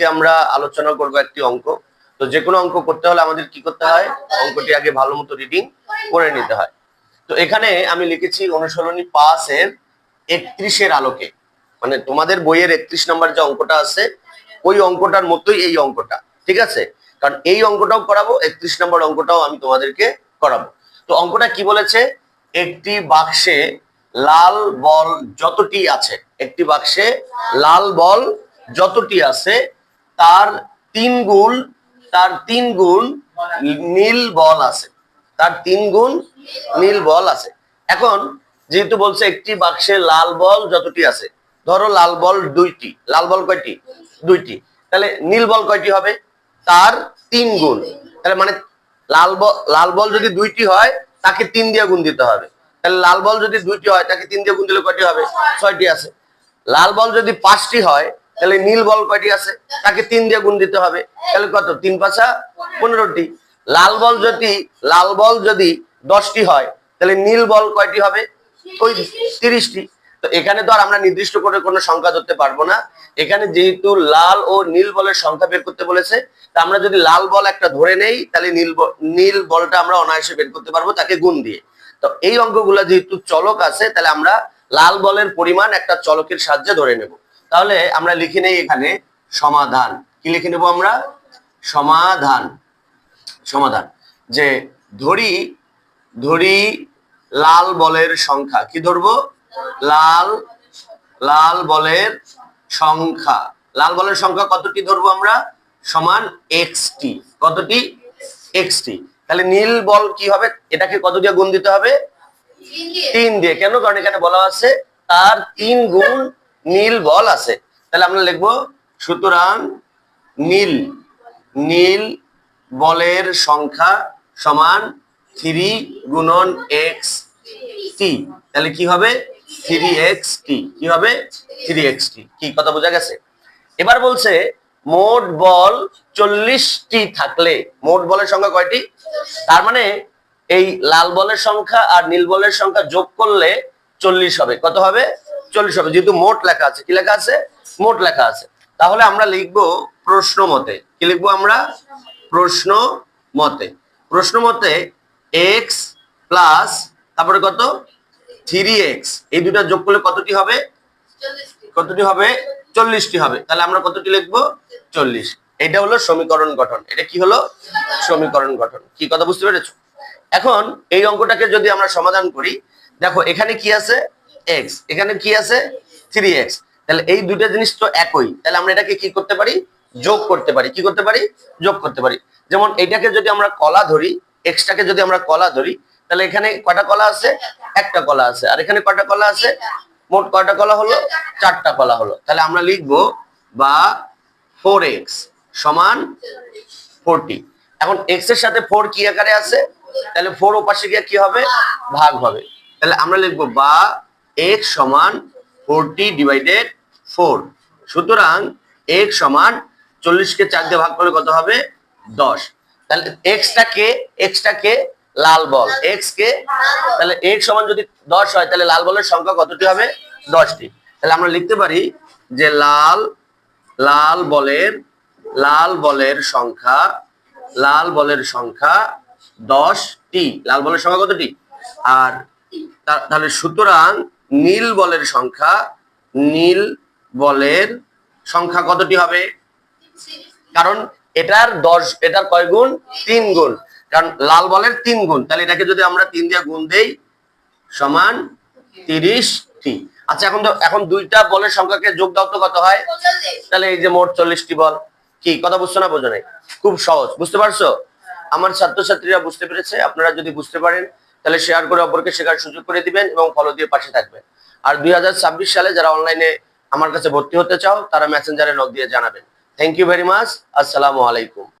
আজকে আমরা আলোচনা করব একটি অঙ্ক। তো যে কোনো অঙ্ক করতে হলে আমাদের কি করতে হয়? অঙ্কটি আগে ভালো মতো রিডিং করে নিতে হয়। তো এখানে আমি লিখেছি অনুসরণী পাসের একত্রিশের আলোকে। মানে তোমাদের বইয়ের একত্রিশ নম্বর যে অঙ্কটা আছে, ওই অঙ্কটার মতোই এই অঙ্কটা, ঠিক আছে? কারণ এই অঙ্কটাও করাবো, একত্রিশ নম্বর অঙ্কটাও আমি তোমাদেরকে করাবো। তো অঙ্কটা কি বলেছে? একটি বাক্সে লাল বল যতটি আছে, একটি বাক্সে লাল বল যতটি আছে তার তিন গুণ, তার তিন গুণ নীল বল আছে। তার তিন গুণ নীল বল আছে। এখন যেহেতু বলছে একটি বাক্সে লাল বল যতটি আছে, ধরো লাল বল দুইটি, লাল বল কয়টি? দুইটি। তাহলে নীল বল কয়টি হবে? তার তিন গুণ। তাহলে মানে লাল বল লাল বল যদি দুইটি হয়, তাকে তিন দিয়ে গুণ দিতে হবে। তাহলে লাল বল যদি দুইটি হয়, তাকে তিন দিয়ে গুণ দিলে কয়টি হবে? ছয়টি আছে। লাল বল যদি পাঁচটি হয় তাহলে নীল বল কয়টি আছে? তাকে তিন দিয়ে গুণ দিতে হবে। তাহলে কত? তিন পাঁচা পনেরোটি। লাল বল যদি, লাল বল যদি দশটি হয়, তাহলে নীল বল কয়টি হবে? ওই তিরিশটি। তো এখানে তো আর আমরা নির্দিষ্ট করে কোনো সংখ্যা ধরতে পারব না। এখানে যেহেতু লাল ও নীল বলের সংখ্যা বের করতে বলেছে, তা আমরা যদি লাল বল একটা ধরে নেই, তাহলে নীল নীল বলটা আমরা অনায়াসে বের করতে পারব তাকে গুণ দিয়ে। তো এই অঙ্কগুলো যেহেতু চলক আছে, তাহলে আমরা লাল বলের পরিমাণ একটা চলকের সাহায্যে ধরে নেব। তাহলে আমরা লিখে নেই এখানে সমাধান। কি লিখে নেব আমরা? সমাধান। সমাধান। যে ধরি ধরি লাল বলের সংখ্যা। কি ধরবো? লাল লাল বলের সংখ্যা। লাল বলের সংখ্যা কতটি ধরবো আমরা? সমান এক্স টি কতটি? এক্স টি তাহলে নীল বল কি হবে? এটাকে কত দিয়ে গুণ দিতে হবে? তিন দিয়ে। কেন? কারণ এখানে বলা আছে তার তিন গুণ নীল বল আছে। তাহলে আমরা লিখব, সুতরাং নীল নীল বলের সংখ্যা সমান থ্রি গুণন এক্স টি। তাহলে কি হবে? Three X T. কি হবে? Three X T. কি কথা বোঝা গেছে? এবার বলছে, মোট বল চল্লিশটি থাকলে, মোট বলের সংখ্যা কয়টি? তার মানে এই লাল বলের সংখ্যা আর নীল বলের সংখ্যা যোগ করলে চল্লিশ হবে। কত হবে? চল্লিশ হবে যেহেতু মোট লেখা আছে, কি লেখা আছে? মোট লেখা আছে। তাহলে আমরা লিখব প্রশ্ন মতে। কি লিখব আমরা? প্রশ্ন মতে। প্রশ্ন মতে এক্স প্লাস তারপরে কত? থ্রি এক্স এই দুটা যোগ করলে কতটি হবে? কতটি হবে? চল্লিশটি হবে। তাহলে আমরা কতটি লিখব? চল্লিশ। এটা হলো সমীকরণ গঠন। এটা কি হলো? সমীকরণ গঠন। কি কথা বুঝতে পেরেছ? এখন এই অঙ্কটাকে যদি আমরা সমাধান করি, দেখো এখানে কি আছে? এক্স এখানে কি আছে? থ্রি এক্স তাহলে এই দুইটা জিনিস তো একই। তাহলে আমরা এটাকে কি করতে পারি? যোগ করতে পারি। কি করতে পারি? যোগ করতে পারি। যেমন এটাকে যদি আমরা কলা ধরি এক্সটাকে যদি আমরা কলা ধরি, তাহলে এখানে কটা কলা আছে? একটা কলা আছে। আর এখানে কটা কলা আছে? মোট কয়টা কলা হলো? চারটা কলা হলো। তাহলে আমরা লিখব বা ফোর এক্স সমান ফোরটি এখন এক্সের সাথে ফোর কি আকারে আছে? তাহলে ফোর ওপাশে গিয়ে কি হবে? ভাগ হবে। তাহলে আমরা লিখব বা এক্স সমান ফোরটি ডিভাইডেড ফোর সুতরাং এক্স সমান চল্লিশকে চার দিয়ে ভাগ করলে কত হবে? দশ। তাহলে এক্সটাকে এক্সটাকে লাল বল। এক্স কে? তাহলে এক্স সমান যদি দশ হয়, তাহলে লাল বলের সংখ্যা কতটি হবে? দশটি। তাহলে আমরা লিখতে পারি যে লাল লাল বলের লাল বলের সংখ্যা, লাল বলের সংখ্যা দশটি। লাল বলের সংখ্যা কতটি? আর তাহলে সুতরাং নীল বলের সংখ্যা নীল বলের সংখ্যা কতটি হবে? কারণ এটার দশ এটার কয় গুণ? তিন গুণ। কারণ লাল বলের তিন গুণ। তাহলে এটাকে যদি আমরা তিন দিয়ে গুণ দেই সমান তিরিশটি। আচ্ছা এখন তো এখন দুইটা বলের সংখ্যাকে যোগ দাও তো কত হয়? তাহলে এই যে মোট চল্লিশটি বল। কি কথা বুঝছ না বোঝো নাই? খুব সহজ। বুঝতে পারছ? আমার ছাত্রছাত্রীরা বুঝতে পেরেছে। আপনারা যদি বুঝতে পারেন তাহলে শেয়ার করে অপরকে শেখার সুযোগ করে দিবেন এবং ফলো দিয়ে পাশে থাকবেন। আর দুই হাজার ছাব্বিশ সালে যারা অনলাইনে আমার কাছে ভর্তি হতে চাও, তারা মেসেঞ্জারে নক দিয়ে জানাবেন। থ্যাংক ইউ ভেরি মাচ আসসালামু আলাইকুম